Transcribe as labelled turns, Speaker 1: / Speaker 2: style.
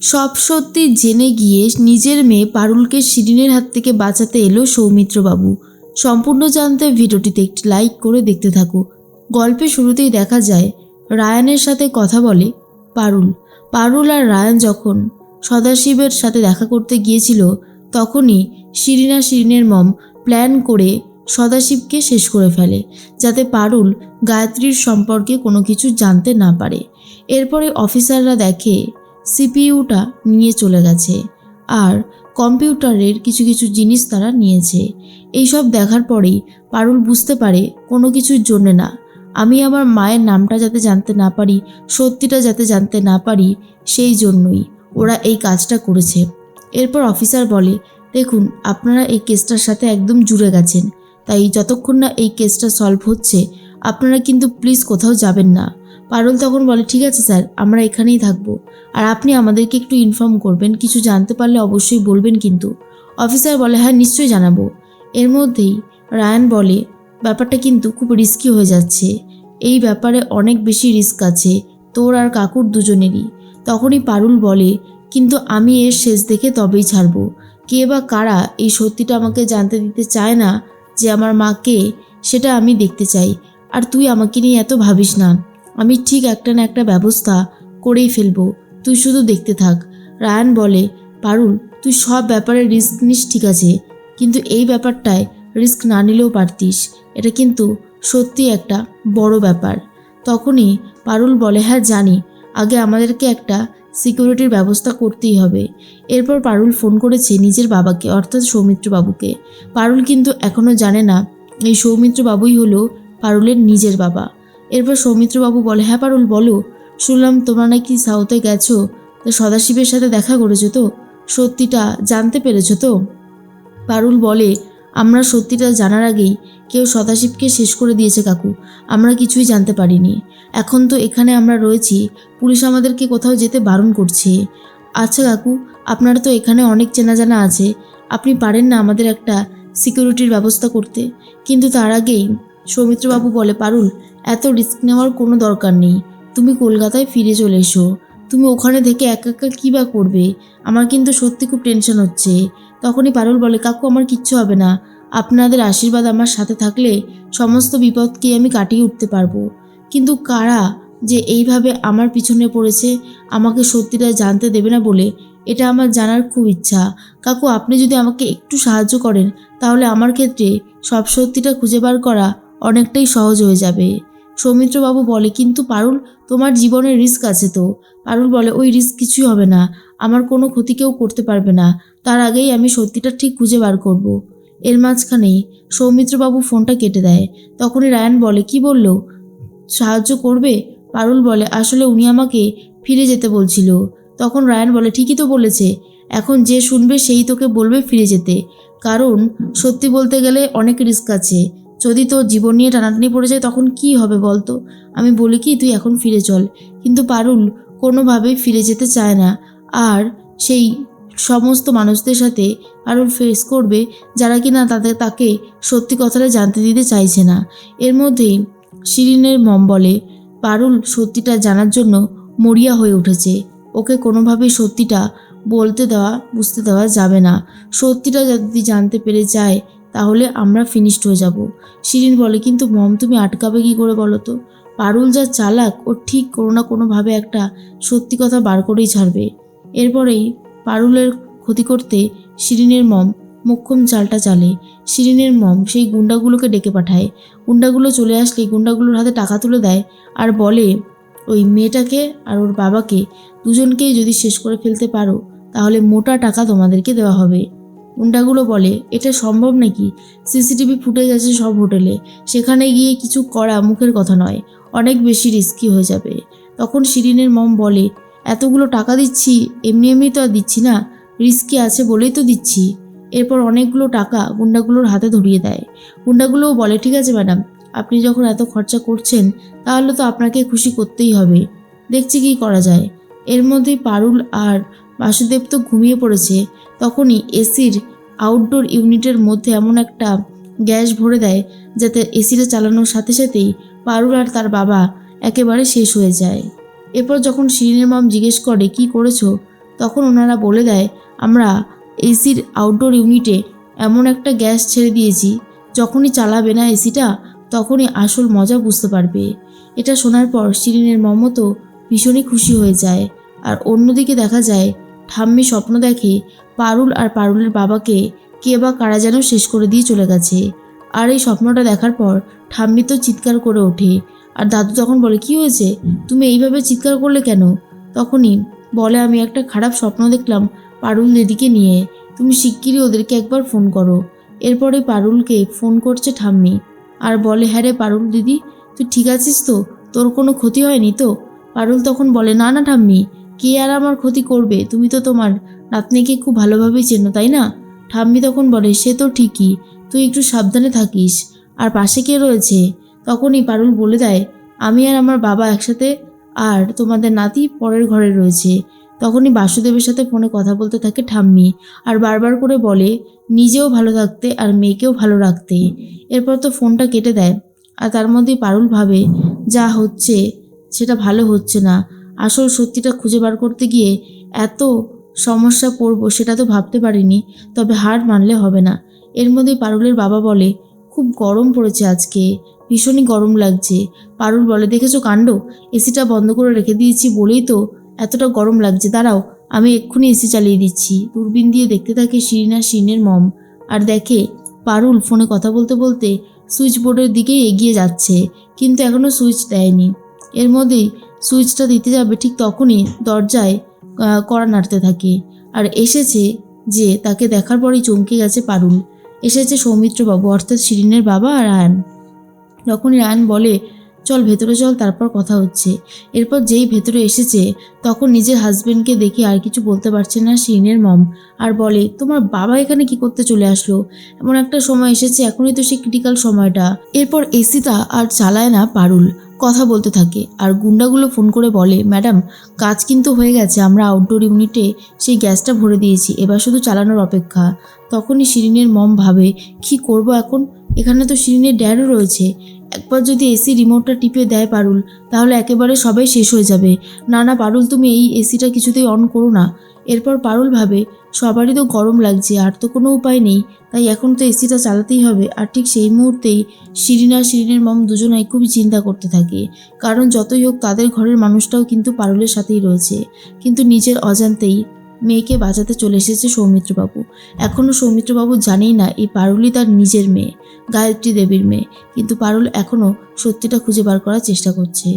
Speaker 1: সব সত্যি জেনে গিয়ে নিজের মেয়ে পারুলকে শিরিনের হাত থেকে বাঁচাতে এলো সৌমিত্রবাবু। সম্পূর্ণ জানতে ভিডিওটিতে একটি লাইক করে দেখতে থাকো। গল্পে শুরুতেই দেখা যায়, রায়ানের সাথে কথা বলে পারুল। পারুল আর রায়ান যখন সদাশিবের সাথে দেখা করতে গিয়েছিল, তখনই শিরিনা শিরিনের মম প্ল্যান করে সদাশিবকে শেষ করে ফেলে, যাতে পারুল গায়ত্রীর সম্পর্কে কোনো কিছু জানতে না পারে। এরপরে অফিসাররা দেখে সিপিইউটা নিয়ে চলে গেছে আর কম্পিউটারের কিছু কিছু জিনিস তারা নিয়েছে। এইসব দেখার পরেই পারুল বুঝতে পারে কোনো কিছুর জন্যে না। আমি আমার মায়ের নামটা যাতে জানতে না পারি, সত্যিটা যাতে জানতে না পারি, সেই জন্যই ওরা এই কাজটা করেছে। এরপর অফিসার বলে, দেখুন, আপনারা এই কেসটার সাথে একদম জুড়ে গেছেন। তাই যতক্ষণ না এই কেসটা সলভ হচ্ছে, আপনারা কিন্তু প্লিজ কোথাও যাবেন না। পারুল তখন বলে, ঠিক আছে স্যার, আমরা এখানেই থাকব। আর আপনি আমাদেরকে একটু ইনফর্ম করবেন, কিছু জানতে পারলে অবশ্যই বলবেন কিন্তু। অফিসার বলে হ্যাঁ নিশ্চয়ই জানাব। এর মধ্যেই রায়ান বলে, ব্যাপারটা কিন্তু খুব রিস্কি হয়ে যাচ্ছে। এই ব্যাপারে অনেক বেশি রিস্ক আছে, তোর আর কাকুর দুজনেরই। তখনই পারুল বলে, কিন্তু আমি এর শেষ দেখে তবেই ছাড়বো। কে বা কারা এই সত্যিটা আমাকে জানতে দিতে চায় না যে আমার মাকে সেটা আমি দেখতে চাই। আর তুই আমাকে নিয়ে এত ভাবিস না। আমি ঠিক একটা না একটা ব্যবস্থা করেই ফেলব। তুই শুধু দেখতে থাক। রায়ান বলে, পারুল, তুই সব ব্যাপারে রিস্ক নিস, ঠিক আছে। কিন্তু এই ব্যাপারটায় রিস্ক না নিলেও পারতিস। এটা কিন্তু সত্যি একটা বড় ব্যাপার। তখনই পারুল বলে হ্যাঁ জানি। আগে আমাদেরকে একটা সিকিউরিটির ব্যবস্থা করতেই হবে। এরপর পারুল ফোন করেছে নিজের বাবাকে, অর্থাৎ সৌমিত্র বাবুকে পারুল কিন্তু এখনও জানে না, এই সৌমিত্র বাবুই হলো পারুলের নিজের বাবা। এরপর সৌমিত্রবাবু বলে হ্যাঁ পারুল, বলো। শুনলাম তোমরা নাকি সাউথে গেছো। তা সদাশিবের সাথে দেখা করেছ তো? সত্যিটা জানতে পেরেছ তো? পারুল বলে, আমরা সত্যিটা জানার আগেই কেউ সদাশিবকে শেষ করে দিয়েছে কাকু। আমরা কিছুই জানতে পারিনি। এখন তো এখানে আমরা রয়েছি। পুলিশ আমাদেরকে কোথাও যেতে বারণ করছে। আচ্ছা কাকু, আপনার তো এখানে অনেক চেনা জানা আছে। আপনি পারেন না আমাদের একটা সিকিউরিটির ব্যবস্থা করতে। কিন্তু তার আগেই সৌমিত্রবাবু বলে, পারুল এত রিস্ক নেওয়ার কোনো দরকার নেই। তুমি কলকাতায় ফিরে চলে এসো। তুমি ওখানে থেকে একা একা কী বা করবে? আমার কিন্তু সত্যি খুব টেনশন হচ্ছে। তখনই পারুল বলে, কাকু, আমার কিচ্ছু হবে না। আপনাদের আশীর্বাদ আমার সাথে থাকলে সমস্ত বিপদকে আমি কাটিয়ে উঠতে পারব। কিন্তু কারা যে এইভাবে আমার পিছনে পড়েছে, আমাকে সত্যিটা জানতে দেবে না বলে, এটা আমার জানার খুব ইচ্ছা। কাকু, আপনি যদি আমাকে একটু সাহায্য করেন, তাহলে আমার ক্ষেত্রে সব সত্যিটা খুঁজে বার করা অনেকটাই সহজ হয়ে যাবে। সৌমিত্রবাবু বলে, কিন্তু পারুল, তোমার জীবনের রিস্ক আছে তো? পারুল বলে, ওই রিস্ক কিছুই হবে না। আমার কোনো ক্ষতি কেউ করতে পারবে না। তার আগেই আমি সত্যিটা ঠিক খুঁজে বার করব। এর মাঝখানেই সৌমিত্রবাবু ফোনটা কেটে দেয়। তখনই রায়ান বলে, কি বলল? সাহায্য করবে? পারুল বলে, আসলে উনি আমাকে ফিরে যেতে বলছিল। তখন রায়ান বলে, ঠিকই তো বলেছে। এখন যে শুনবে সেই তোকে বলবে ফিরে যেতে। কারণ সত্যি বলতে গেলে অনেক রিস্ক আছে। যদি তোর জীবন নিয়ে টানাটানি পড়ে যায়, তখন কি হবে বলতো? আমি বলি কি, তুই এখন ফিরে চল। কিন্তু পারুল কোনোভাবেই ফিরে যেতে চায় না। আর সেই সমস্ত মানুষদের সাথে পারুল ফেস করবে, যারা কিনা তাদের, তাকে সত্যি কথাটা জানতে দিতে চাইছে না। এর মধ্যেই শিরিনের মম বলে, পারুল, সত্যিটা জানার জন্য মরিয়া হয়ে উঠেছে। ওকে কোনোভাবেই সত্যিটা বলতে দেওয়া, বুঝতে দেওয়া যাবে না। সত্যিটা যদি জানতে পেরে যায় তাহলে আমরা ফিনিশড হয়ে যাব। শিরিন বলে, কিন্তু মম, তুমি আটকাবে কি করে বলো তো? পারুল যা চালাক, ও ঠিক কোনো না কোনোভাবে একটা সত্যি কথা বার করেই ছাড়বে। এরপরেই পারুলের ক্ষতি করতে শিরিনের মম মোক্ষম চালটা চালে। শিরিনের মম সেই গুন্ডাগুলোকে ডেকে পাঠায়। গুন্ডাগুলো চলে আসলে গুন্ডাগুলোর হাতে টাকা তুলে দেয় আর বলে, ওই মেয়েটাকে আর ওর বাবাকে দুজনকেই যদি শেষ করে ফেলতে পারো, তাহলে মোটা টাকা তোমাদেরকে দেওয়া হবে। গুন্ডাগুলো বলে, এটা সম্ভব নাকি? সিসিটিভি ফুটেজ আছে সব হোটেলে। সেখানে গিয়ে কিছু করা মুখের কথা নয়। অনেক বেশি রিস্কি হয়ে যাবে। তখন শিরিনের মম বলে, এতগুলো টাকা দিচ্ছি? এমনি এমনি তো আর দিচ্ছি না। রিস্কি আছে বলেই তো দিচ্ছি। এরপর অনেকগুলো টাকা গুন্ডাগুলোর হাতে ধরিয়ে দেয়। গুন্ডাগুলোও বলে, ঠিক আছে ম্যাডাম, আপনি যখন এত খরচা করছেন, তাহলে তো আপনাকে খুশি করতেই হবে। দেখছি কি করা যায়। এর মধ্যেই পারুল আর বাসুদেব তো ঘুমিয়ে পড়েছে। তখনই এসির আউটডোর ইউনিটের মধ্যে এমন একটা গ্যাস ভরে দেয়, যাতে এসিটা চালানোর সাথে সাথেই পারুল আর তার বাবা একেবারে শেষ হয়ে যায়। এরপর যখন শিরিনের মাম জিজ্ঞেস করে, কি করেছ? তখন ওনারা বলে দেয়, আমরা এসির আউটডোর ইউনিটে এমন একটা গ্যাস ছেড়ে দিয়েছি, যখনই চালাবে না এসিটা, তখনই আসল মজা বুঝতে পারবে। এটা শোনার পর শিরিনের মমতো ভীষণই খুশি হয়ে যায়। আর অন্যদিকে দেখা যায় ঠাম্মি স্বপ্ন দেখে পারুল আর পারুলের বাবাকে কে বা কারা যেন শেষ করে দিয়ে চলে গেছে। আর এই স্বপ্নটা দেখার পর ঠাম্মি তো চিৎকার করে ওঠে। আর দাদু তখন বলে, কি হয়েছে? তুমি এইভাবে চিৎকার করলে কেন? তখনই বলে, আমি একটা খারাপ স্বপ্ন দেখলাম পারুল দিদিকে নিয়ে। তুমি শিগগিরই ওদেরকে একবার ফোন করো। এরপরে পারুলকে ফোন করছে ঠাম্মি। আর বলে হ্যাঁ রে পারুল দিদি, তুই ঠিক আছিস তো? তোর কোনো ক্ষতি হয়নি তো? পারুল তখন বলে, না না ঠাম্মি কে আর আমার ক্ষতি করবে? তুমি তো তোমার নাতনিকে খুব ভালোভাবেই চেনো, তাই না? ঠাম্মি তখন বলে, সে তো ঠিকই, তুই একটু সাবধানে থাকিস। আর পাশে কে রয়েছে? তখনই পারুল বলে দেয়, আমি আর আমার বাবা একসাথে আর তোমাদের নাতি পরের ঘরে রয়েছে। তখনই বাসুদেবের সাথে ফোনে কথা বলতে থাকে ঠাম্মি আর বারবার করে বলে, নিজেও ভালো থাকতে আর মেয়েকেও ভালো রাখতে। এরপর তো ফোনটা কেটে দেয়। আর তার মধ্যেই পারুল ভাবে, যা হচ্ছে, সেটা ভালো হচ্ছে না। আসল সত্যিটা খুঁজে বার করতে গিয়ে এত সমস্যা পড়ব সেটা তো ভাবতে পারিনি, তবে হার মানলে হবে না। এর মধ্যেই পারুলের বাবা বলে, খুব গরম পড়েছে আজকে, ভীষণই গরম লাগছে। পারুল বলে, দেখেছ কাণ্ড? এসিটা বন্ধ করে রেখে দিয়েছি বলেই তো এতটা গরম লাগছে। দাঁড়াও, আমি এক্ষুনি এসি চালিয়ে দিচ্ছি। দূরবীন দিয়ে দেখতে থাকে শিরিনা শিরিনের মম। আর দেখে পারুল ফোনে কথা বলতে বলতে সুইচ বোর্ডের দিকেই এগিয়ে যাচ্ছে, কিন্তু এখনও সুইচ দেয়নি। এর মধ্যেই সুইচটা দিতে যাবে ঠিক তখনই দরজায় কড়া নাড়তে থাকে। আর এসেছে যে তাকে দেখার পরেই চমকে গেছে পারুল। এসেছে সৌমিত্রবাবু, অর্থাৎ শিরিনের বাবা আর আয়ান তখনই আয়ান বলে, চল ভেতরে চল, তারপর কথা হচ্ছে। এরপর যেই ভেতরে এসেছে, তখন নিজের হাজবেন্ডকে দেখে আর কিছু বলতে পারছে না শিরিনের মম আর বলে, তোমার বাবা এখানে কি করতে চলে আসলো? এমন একটা সময় এসেছে, এখনই তো সেই ক্রিটিক্যাল সময়টা। এরপর এসিটা আর চালায় না পারুল। কথা বলতে থাকে। আর গুন্ডাগুলো ফোন করে বলে, ম্যাডাম, কাজ কিন্তু হয়ে গেছে, আমরা আউটডোর ইউনিটে সেই গ্যাসটা ভরে দিয়েছি, এবার শুধু চালানোর অপেক্ষা। তখনই শিরিনের মম ভাবে, কি করব এখন? এখানে তো শিরিনের ড্যাডও রয়েছে। একবার যদি এসি রিমোটটা টিপে দেয় পারুল, তাহলে একেবারে সবাই শেষ হয়ে যাবে। না না, পারুল, তুমি এই এসিটা কিছুতেই অন করো না। এরপর পারুল ভাবে, সবারই তো গরম লাগছে, আর তো কোনো উপায় নেই। তাই এখন তো এসিটা চালাতেই হবে, আর ঠিক সেই মুহূর্তেই শিরিনা, শিরিনের মম দুজনাই খুবই চিন্তা করতে থাকে। কারণ যতই হোক তাদের ঘরের মানুষটাও কিন্তু পারুলের সাথেই রয়েছে। কিন্তু নিজের অজান্তেই মেয়েকে বাঁচাতে চলে এসেছে সৌমিত্রবাবু। এখনও সৌমিত্রবাবু জানেই না এই পারুলই তার নিজের মেয়ে, গায়ত্রী দেবীর মেয়ে। কিন্তু পারুল এখনও সত্যিটা খুঁজে বার করার চেষ্টা করছে।